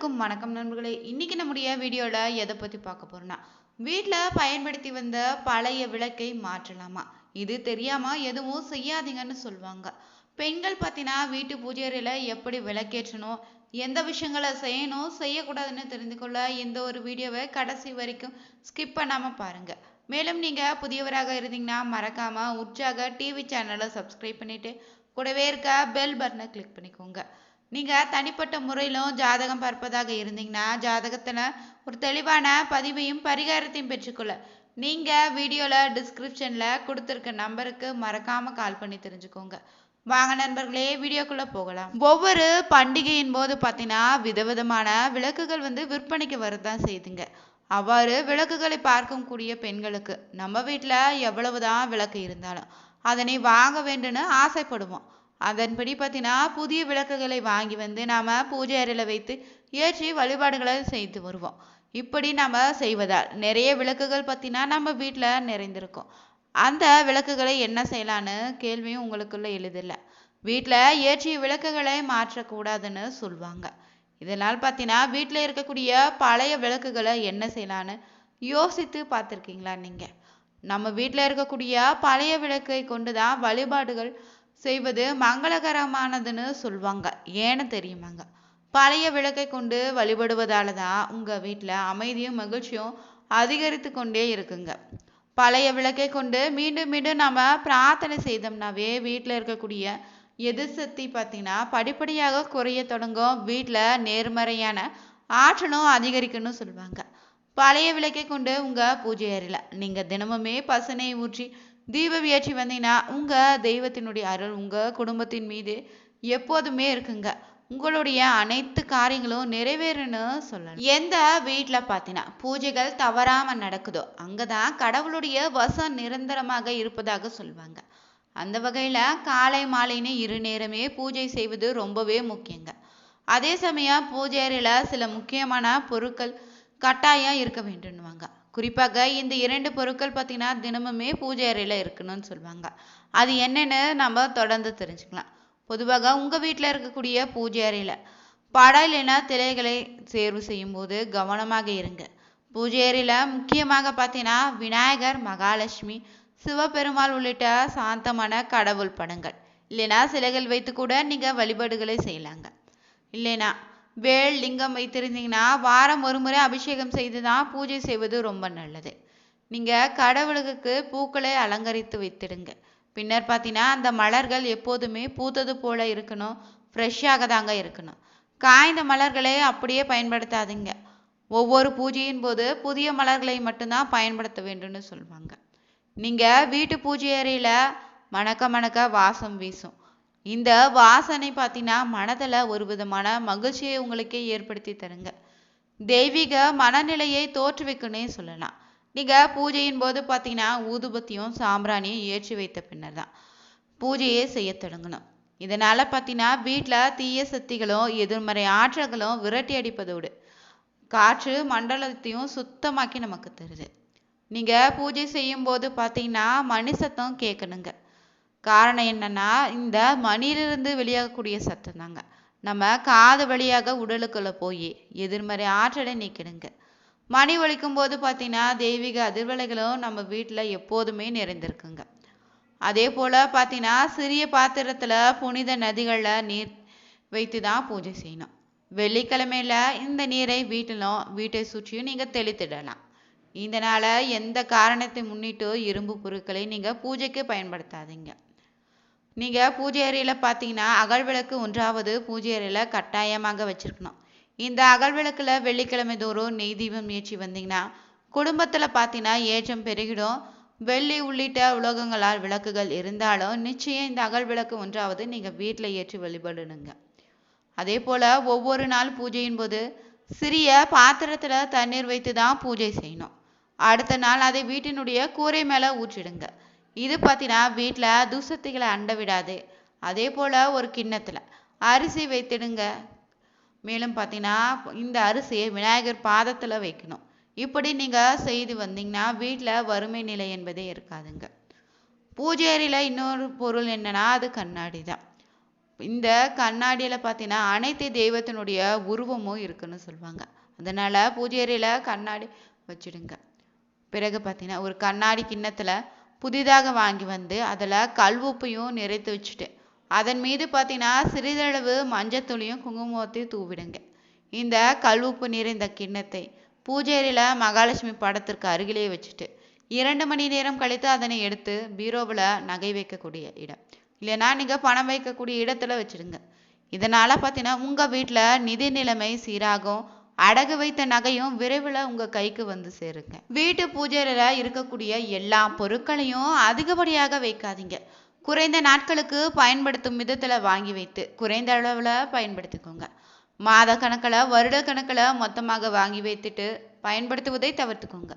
அனைவருக்கும் வணக்கம் நண்பர்களே. இன்னைக்கு நம்முடைய வீடியோவில் எதை பற்றி பார்க்க போறோம்னா வீட்டில் பயன்படுத்தி வந்த பழைய விளக்கை மாற்றலாமா? இது தெரியாம எதுவும் செய்யாதீங்கன்னு சொல்லுவாங்க பெண்கள் பார்த்தீங்கன்னா வீட்டு பூஜை எப்படி விளக்கேற்றணும் எந்த விஷயங்களை செய்யணும் செய்யக்கூடாதுன்னு தெரிந்து கொள்ள இந்த ஒரு வீடியோவை கடைசி வரைக்கும் ஸ்கிப் பண்ணாம பாருங்க. மேலும் நீங்க புதியவராக இருந்தீங்கன்னா மறக்காம உற்சாக டிவி சேனலை சப்ஸ்கிரைப் பண்ணிட்டு கூடவே இருக்க பெல் பட்டனை கிளிக் பண்ணிக்கோங்க. நீங்கள் தனிப்பட்ட முறையிலும் ஜாதகம் பார்ப்பதாக இருந்தீங்கன்னா ஜாதகத்தில் ஒரு தெளிவான பதிவையும் பரிகாரத்தையும் பெற்றுக்கொள்ள. நீங்கள் வீடியோவில் டிஸ்கிரிப்ஷனில் கொடுத்துருக்க நம்பருக்கு மறக்காமல் கால் பண்ணி தெரிஞ்சுக்கோங்க. வாங்க நண்பர்களே வீடியோக்குள்ளே போகலாம். ஒவ்வொரு பண்டிகையின் போது பார்த்தீங்கன்னா விதவிதமான விளக்குகள் வந்து விற்பனைக்கு வரதான் செய்துங்க. அவ்வாறு விளக்குகளை பார்க்கக்கூடிய பெண்களுக்கு நம்ம வீட்டில் எவ்வளவுதான் விளக்கு இருந்தாலும் அதனை வாங்க வேண்டும்னு ஆசைப்படுவோம். அதன்படி பார்த்தீங்கன்னா புதிய விளக்குகளை வாங்கி வந்து நாம பூஜை அறையில் வைத்து ஏற்றி வழிபாடுகளை செய்து வருவோம். இப்படி நம்ம செய்வதால் நிறைய விளக்குகள் பார்த்தீங்கன்னா நம்ம வீட்டில் நிறைந்திருக்கும். அந்த விளக்குகளை என்ன செய்யலான்னு கேள்வியும் உங்களுக்குள்ள எழுதில்ல. வீட்டில் ஏற்றிய விளக்குகளை மாற்றக்கூடாதுன்னு சொல்லுவாங்க இதனால் பார்த்தீங்கன்னா வீட்டில் இருக்கக்கூடிய பழைய விளக்குகளை என்ன செய்யலான்னு யோசித்து பார்த்துருக்கீங்களா நீங்கள் நம்ம வீட்டில் இருக்கக்கூடிய பழைய விளக்கை கொண்டு தான் வழிபாடுகள் செய்வது மங்களகரமானதுன்னு சொல்லுவாங்க ஏன்னு தெரியுமாங்க? பழைய விளக்கை கொண்டு வழிபடுவதால தான் உங்கள் வீட்டில் அமைதியும் மகிழ்ச்சியும் அதிகரித்து கொண்டே இருக்குங்க. பழைய விளக்கை கொண்டு மீண்டும் மீண்டும் நம்ம பிரார்த்தனை செய்தோம்னாவே வீட்டில் இருக்கக்கூடிய எதிர்சக்தி பார்த்தீங்கன்னா படிப்படியாக குறைய தொடங்கும். வீட்டில் நேர்மறையான ஆற்றலும் அதிகரிக்கணும்னு சொல்லுவாங்க பழைய விளக்கை கொண்டு உங்கள் பூஜை அறையில் நீங்கள் தினமுமே பசனை ஊற்றி தீபம் ஏற்றி வந்தீங்கன்னா உங்கள் தெய்வத்தினுடைய அருள் உங்கள் குடும்பத்தின் மீது எப்போதுமே இருக்குங்க. உங்களுடைய அனைத்து காரியங்களும் நிறைவேறுன்னு சொல்லலாம் எந்த வீட்டில் பார்த்தீங்கன்னா பூஜைகள் தவறாமல் நடக்குதோ அங்கே தான் கடவுளுடைய வசம் நிரந்தரமாக இருப்பதாக சொல்லுவாங்க அந்த வகையில் காலை மாலைன்னு இரு நேரமே பூஜை செய்வது ரொம்பவே முக்கியங்க. அதே சமயம் பூஜை அறையில் சில முக்கியமான பொருட்கள் கட்டாயம் இருக்க வேண்டும். குறிப்பாக இந்த இரண்டு பொருட்கள் பார்த்தீங்கன்னா தினமுமே பூஜை அறையில் இருக்கணும்னு சொல்லுவாங்க. அது என்னென்னு நம்ம தொடர்ந்து தெரிஞ்சுக்கலாம். பொதுவாக உங்கள் வீட்டில் இருக்கக்கூடிய பூஜை அறையில் படம் இல்லைன்னா திரைகளை தேர்வு செய்யும்போது கவனமாக இருங்க. பூஜை அறையில் முக்கியமாக பார்த்தீங்கன்னா விநாயகர் மகாலட்சுமி சிவபெருமாள் உள்ளிட்ட சாந்தமான கடவுள் படங்கள். இல்லைன்னா சிலைகள் வைத்து கூட நீங்கள் வழிபாடுகளை செய்யலாங்க. இல்லைனா வேல் லிங்கம் வைத்திருந்தீங்கன்னா வாரம் ஒரு முறை அபிஷேகம் செய்து தான் பூஜை செய்வது ரொம்ப நல்லது. நீங்கள் கடவுளுக்கு பூக்களை அலங்கரித்து வைத்திடுங்க. பின்னர் பார்த்தீங்கன்னா அந்த மலர்கள் எப்போதுமே பூத்தது போல இருக்கணும் ஃப்ரெஷ்ஷாக தாங்க இருக்கணும். காய்ந்த மலர்களை அப்படியே பயன்படுத்தாதீங்க. ஒவ்வொரு பூஜையின் போது புதிய மலர்களை மட்டும்தான் பயன்படுத்த வேண்டும்னு சொல்லுவாங்க நீங்கள் வீட்டு பூஜை அறையில் மணக்க மணக்க வாசம் வீசும். இந்த வாசனை பார்த்தீங்கன்னா மனதில் ஒரு விதமான மகிழ்ச்சியை உங்களுக்கே ஏற்படுத்தி தருங்க. தெய்வீக மனநிலையை தோற்றுவிக்குன்னே சொல்லலாம். நீங்கள் பூஜையின் போது பார்த்தீங்கன்னா ஊதுபத்தியும் சாம்பிராணியும் ஏற்றி வைத்த பின்னர் தான் பூஜையே செய்ய தொடங்கணும். இதனால் பார்த்தீங்கன்னா வீட்டில் தீய சக்திகளும் எதிர்மறை ஆற்றல்களும் விரட்டி அடிப்பதோடு காற்று மண்டலத்தையும் சுத்தமாக்கி நமக்கு தருது. நீங்கள் பூஜை செய்யும் போது பார்த்தீங்கன்னா மணி சத்தம் கேட்கணுங்க. காரணம் என்னன்னா இந்த மணியிலிருந்து வெளியாகக்கூடிய சத்தம் தாங்க. நம்ம காது வழியாக உடலுக்குள்ள போய் எதிர்மறை ஆற்றலை நீக்கிடுங்க. மணி ஒழிக்கும் போது பார்த்தீங்கன்னா தெய்வீக அதிர்வலைகளும் நம்ம வீட்டில் எப்போதுமே நிறைந்திருக்குங்க. அதே போல் பார்த்தீங்கன்னா சிறிய பாத்திரத்தில் புனித நதிகளில் நீர் வைத்து தான் பூஜை செய்யணும். வெள்ளிக்கிழமையில இந்த நீரை வீட்டிலும் வீட்டை சுற்றியும் நீங்கள் தெளித்திடலாம். இதனால எந்த காரணத்தை முன்னிட்டு இரும்பு பொருட்களை நீங்கள் பூஜைக்கு பயன்படுத்தாதீங்க. நீங்கள் பூஜை அறையில் பார்த்தீங்கன்னா அகல் விளக்கு ஒன்றாவது பூஜை அறையில் கட்டாயமாக வச்சுருக்கணும். இந்த அகல் விளக்கில் வெள்ளிக்கிழமை தோறும் நெய் தீபம் ஏற்றி வந்தீங்கன்னா குடும்பத்தில் பார்த்தீங்கன்னா ஏற்றம் பெருகிடும். வெள்ளி உள்ளிட்ட உலோகங்களால் விளக்குகள் இருந்தாலும் நிச்சயம் இந்த அகல் விளக்கு ஒன்றாவது நீங்கள் வீட்டில் ஏற்றி வழிபடணுங்க. அதே போல் ஒவ்வொரு நாள் பூஜையின் போது சிறிய பாத்திரத்தில் தண்ணீர் வைத்து தான் பூஜை செய்யணும். அடுத்த நாள் அதை வீட்டினுடைய கூரை மேலே ஊற்றிடுங்க. இது பார்த்தீங்கன்னா வீட்டில் துசத்திகளை அண்ட விடாது. அதே போல் ஒரு கிண்ணத்தில் அரிசி வைத்திடுங்க. மேலும் பார்த்தீங்கன்னா இந்த அரிசியை விநாயகர் பாதத்தில் வைக்கணும். இப்படி நீங்கள் செய்து வந்தீங்கன்னா வீட்டில் வறுமை நிலை என்பதே இருக்காதுங்க. பூஜை அறையில் இன்னொரு பொருள் என்னன்னா அது கண்ணாடி தான். இந்த கண்ணாடியில் பார்த்தீங்கன்னா அனைத்து தெய்வத்தினுடைய உருவமும் இருக்குன்னு சொல்லுவாங்க. அதனால் பூஜை கண்ணாடி வச்சிடுங்க. பிறகு பார்த்தீங்கன்னா ஒரு கண்ணாடி கிண்ணத்தில் புதிதாக வாங்கி வந்து அதில் கல் உப்பையும் நிறைத்து வச்சுட்டு அதன் மீது பார்த்தீங்கன்னா சிறிதளவு மஞ்சத்தூளியும் குங்குமத்தையும் தூவிடுங்க. இந்த கல் உப்பு நிறைந்த கிண்ணத்தை பூஜேரியில் மகாலட்சுமி படத்திற்கு அருகிலே வச்சுட்டு இரண்டு மணி நேரம் கழித்து அதனை எடுத்து பீரோவில் நகை வைக்கக்கூடிய இடம். இல்லைன்னா நீங்கள் பணம் வைக்கக்கூடிய இடத்துல வச்சுடுங்க இதனால் பார்த்தீங்கன்னா உங்கள் வீட்டில் நிதி நிலைமை சீராகும் அடகு வைத்த நகையும் விரைவில் உங்கள் கைக்கு வந்து சேருங்க. வீட்டு பூஜையில் இருக்கக்கூடிய எல்லா பொருட்களையும் அதிகப்படியாக வைக்காதீங்க. குறைந்த நாட்களுக்கு பயன்படுத்தும் விதத்தில் வாங்கி வைத்து குறைந்த அளவில் பயன்படுத்திக்கோங்க. மாத கணக்கில் வருட கணக்கில் மொத்தமாக வாங்கி வைத்துட்டு பயன்படுத்துவதை தவிர்த்துக்கோங்க.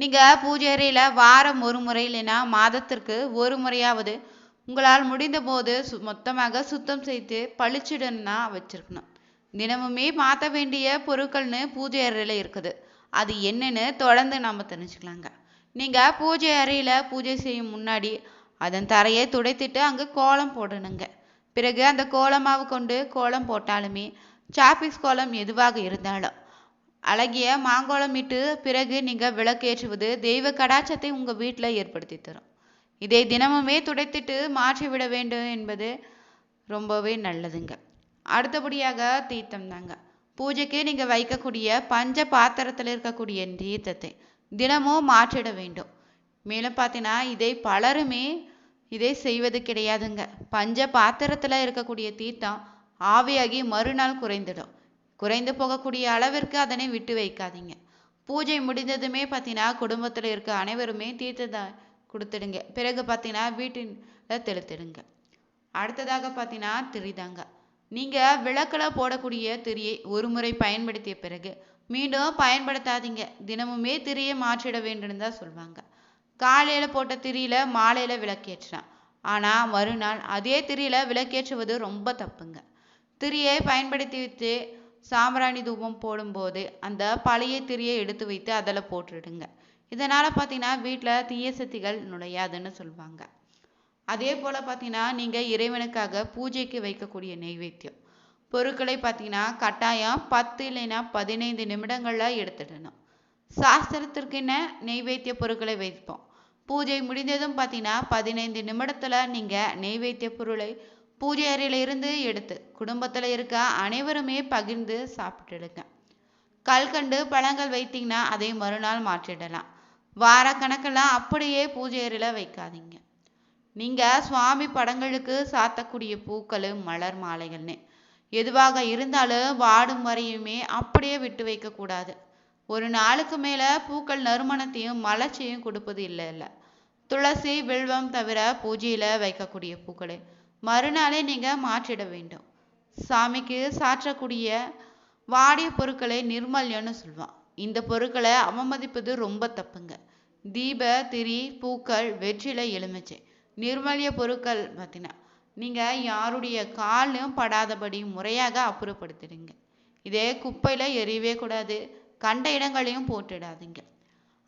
நீங்கள் பூஜை அறையில் வாரம் ஒரு முறை இல்லைன்னா மாதத்திற்கு ஒரு முறையாவது உங்களால் முடிந்த போது சு மொத்தமாக சுத்தம் செய்து பளிச்சிடன்னா வச்சிருக்கணும். தினமுமே மாற்ற வேண்டிய பொருட்கள்னு பூஜை அறையில் இருக்குது. அது என்னன்னு தொடர்ந்து நம்ம தெரிஞ்சுக்கலாங்க. நீங்கள் பூஜை அறையில் பூஜை செய்யும் முன்னாடி அதன் தரையை துடைத்துட்டு அங்கே கோலம் போடணுங்க. பிறகு அந்த கோலமாவு கொண்டு கோலம் போட்டாலுமே சாப்பிஸ் கோலம் எதுவாக இருந்தாலும் அழகிய மாங்கோலம் இட்டு பிறகு நீங்கள் விளக்கேற்றுவது தெய்வ கடாச்சத்தை உங்கள் வீட்டில் ஏற்படுத்தி தரும். இதை தினமுமே துடைத்துட்டு மாற்றி விட வேண்டும் என்பது ரொம்பவே நல்லதுங்க. அடுத்தபடியாக தீர்த்தம் தாங்க. பூஜைக்கு நீங்கள் வைக்கக்கூடிய பஞ்ச பாத்திரத்தில் இருக்கக்கூடிய தீர்த்தத்தை தினமும் மாற்றிட வேண்டும். மேலும் பார்த்தீங்கன்னா இதை பலருமே இதை செய்வது கிடையாதுங்க. பஞ்ச பாத்திரத்தில் இருக்கக்கூடிய தீர்த்தம் ஆவியாகி மறுநாள் குறைந்துடும். குறைந்து போகக்கூடிய அளவிற்கு அதனை விட்டு வைக்காதீங்க. பூஜை முடிந்ததுமே பார்த்தீங்கன்னா குடும்பத்தில் இருக்க அனைவருமே தீர்த்தத்தை கொடுத்துடுங்க. பிறகு பார்த்தீங்கன்னா வீட்டில் தெளித்திடுங்க. அடுத்ததாக பார்த்தீங்கன்னா திரிதாங்க. நீங்கள் விளக்கில் போடக்கூடிய திரியை ஒரு முறை பயன்படுத்திய பிறகு மீண்டும் பயன்படுத்தாதீங்க. தினமுமே திரியை மாற்றிட வேண்டும்னு தான் சொல்லுவாங்க காலையில் போட்ட திரியில மாலையில் விளக்கேற்றலாம். ஆனால் மறுநாள் அதே திரியில விளக்கேற்றுவது ரொம்ப தப்புங்க. திரியை பயன்படுத்தி வைத்து சாம்பிராணி தூபம் போடும்போது அந்த பழைய திரியை எடுத்து வைத்து அதில் போட்டுடுங்க. இதனால் பார்த்தீங்கன்னா வீட்டில் தீய சக்திகள் நுழையாதுன்னு சொல்லுவாங்க அதே போல் பார்த்தீங்கன்னா நீங்கள் இறைவனுக்காக பூஜைக்கு வைக்கக்கூடிய நெய்வேத்தியம். பொருட்களை பார்த்தீங்கன்னா கட்டாயம் பத்து இல்லைன்னா பதினைந்து நிமிடங்களில் எடுத்துடணும். சாஸ்திரத்திற்கென்ன நெய்வேத்திய பொருட்களை வைப்போம். பூஜை முடிந்ததும் பார்த்தீங்கன்னா பதினைந்து நிமிடத்தில் நீங்கள் நெய்வேத்திய பொருளை பூஜை அறையிலிருந்து எடுத்து குடும்பத்தில் இருக்க அனைவருமே பகிர்ந்து சாப்பிட்டுடுங்க கல்கண்டு பழங்கள் வைத்தீங்கன்னா அதை மறுநாள் மாற்றிடலாம். வார கணக்கெல்லாம் அப்படியே பூஜை அறையில் வைக்காதீங்க. நீங்கள் சுவாமி படங்களுக்கு சாத்தக்கூடிய பூக்கள் மலர் மாலைகள்னு. எதுவாக இருந்தாலும் வாடும் வரையுமே அப்படியே விட்டு வைக்கக்கூடாது ஒரு நாளுக்கு மேலே பூக்கள் நறுமணத்தையும் மலர்ச்சியும் கொடுப்பது இல்லை இல்லை. துளசி வில்வம் தவிர பூஜையில் வைக்கக்கூடிய பூக்களை. மறுநாளே நீங்கள் மாற்றிட வேண்டும். சாமிக்கு சாற்றக்கூடிய வாடிய பொருட்களை நிர்மல்யம்னு சொல்லுவான் இந்த பொருட்களை அவமதிப்பது ரொம்ப தப்புங்க. தீப திரி பூக்கள் வெற்றிலை எலுமிச்சை. நிர்மல்ய பொருட்கள் பார்த்தீங்கன்னா நீங்கள் யாருடைய காலும் படாதபடி முறையாக அப்புறப்படுத்திடுங்க. இதே குப்பையில் எரியவே கூடாது கண்ட இடங்களையும் போட்டுடாதீங்க.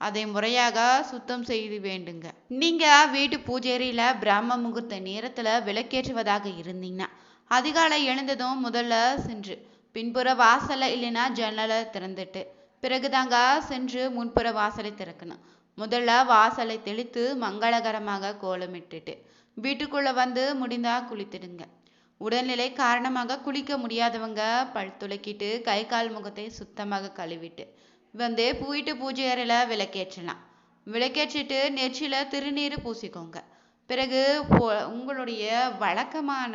அதை முறையாக சுத்தம் செய்து வேண்டுங்க. நீங்க வீட்டு பூஜேரியில் பிரம்ம முகூர்த்த நேரத்துல விளக்கேற்றுவதாக இருந்தீங்கன்னா அதிகாலை எழுந்ததும் முதல்ல சென்று பின்புற வாசலை இல்லைன்னா ஜன்னலை திறந்துட்டு பிறகுதாங்க சென்று முன்புற வாசலை திறக்கணும். முதல்ல வாசலை தெளித்து மங்களகரமாக கோலமிட்டுட்டு வீட்டுக்குள்ள வந்து முடிந்தா குளித்துடுங்க. உடல்நிலை காரணமாக குளிக்க முடியாதவங்க பல் துளக்கிட்டு கை கால் முகத்தை சுத்தமாக கழுவிட்டு வந்து வீட்டு பூஜை அறையில விளக்கேற்றலாம். விளக்கேற்றிட்டு நெற்றியில திருநீர் பூசிக்கோங்க. பிறகு உங்களுடைய வழக்கமான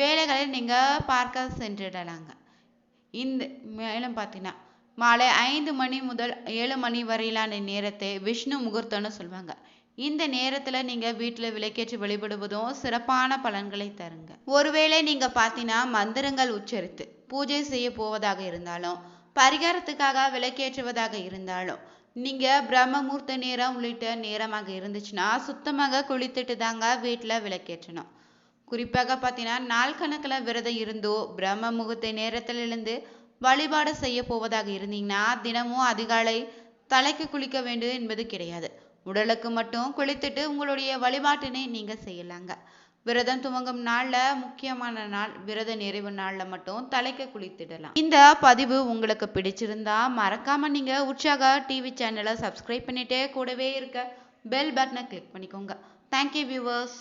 வேலைகளை நீங்க பார்க்க சென்றிடலாங்க. இந்த மேலும் பார்த்தீங்கன்னா மாலை ஐந்து மணி முதல் ஏழு மணி வரையிலான நேரத்தை விஷ்ணு முகூர்த்தம்னு சொல்லுவாங்க இந்த நேரத்துல நீங்க வீட்டுல விளக்கேற்றி வழிபடுவதும் சிறப்பான பலன்களை தருங்க. ஒருவேளை நீங்க பார்த்தீங்கன்னா மந்திரங்கள் உச்சரித்து பூஜை செய்ய போவதாக இருந்தாலும் பரிகாரத்துக்காக விளக்கேற்றுவதாக இருந்தாலும் நீங்க பிரம்மமூர்த்த நேரம் உள்ளிட்ட நேரமாக இருந்துச்சுன்னா சுத்தமாக குளித்துட்டு தாங்க வீட்டுல விளக்கேற்றணும். குறிப்பாக பார்த்தீங்கன்னா நாள் கணக்கில் விரதம் இருந்தோ பிரம்ம முகூர்த்த நேரத்துல இருந்து வழிபாடு செய்ய போவதாக இருந்தீங்கன்னா தினமும் அதிகாலை தலைக்கு குளிக்க வேண்டும் என்பது கிடையாது. உடலுக்கு மட்டும் குளித்துட்டு உங்களுடைய வழிபாட்டினை நீங்க செய்யலாங்க. விரதம் துவங்கும் நாள்ல முக்கியமான நாள் விரத நிறைவு நாள்ல மட்டும் தலைக்கு குளித்திடலாம். இந்த பதிவு உங்களுக்கு பிடிச்சிருந்தா மறக்காம நீங்க உற்சாக டிவி சேனலை சப்ஸ்கிரைப் பண்ணிட்டே கூடவே இருக்க பெல் பட்டனை கிளிக் பண்ணிக்கோங்க. Thank you viewers